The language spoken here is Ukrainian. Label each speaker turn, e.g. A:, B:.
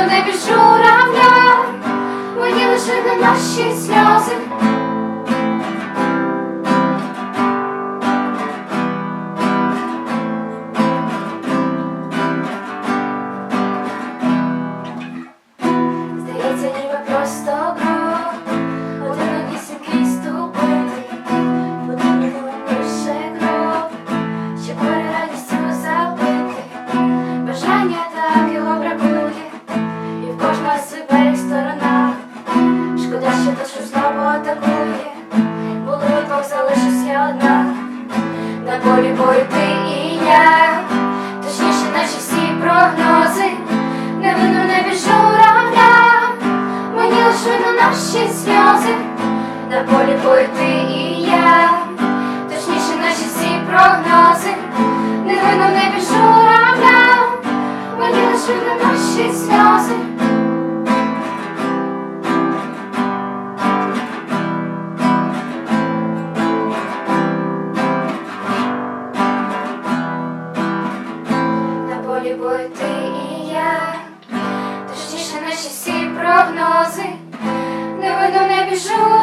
A: на небі журавля, мені лише на наші сльози. На полі бою ти і я, точніше, наші всі прогнози. Не видно не біжу равня, мені лиш видно наші сльози. На полі бою ти і я, точніше, наші всі прогнози. Не видно не біжу равня, мені лиш видно наші сльози. Видно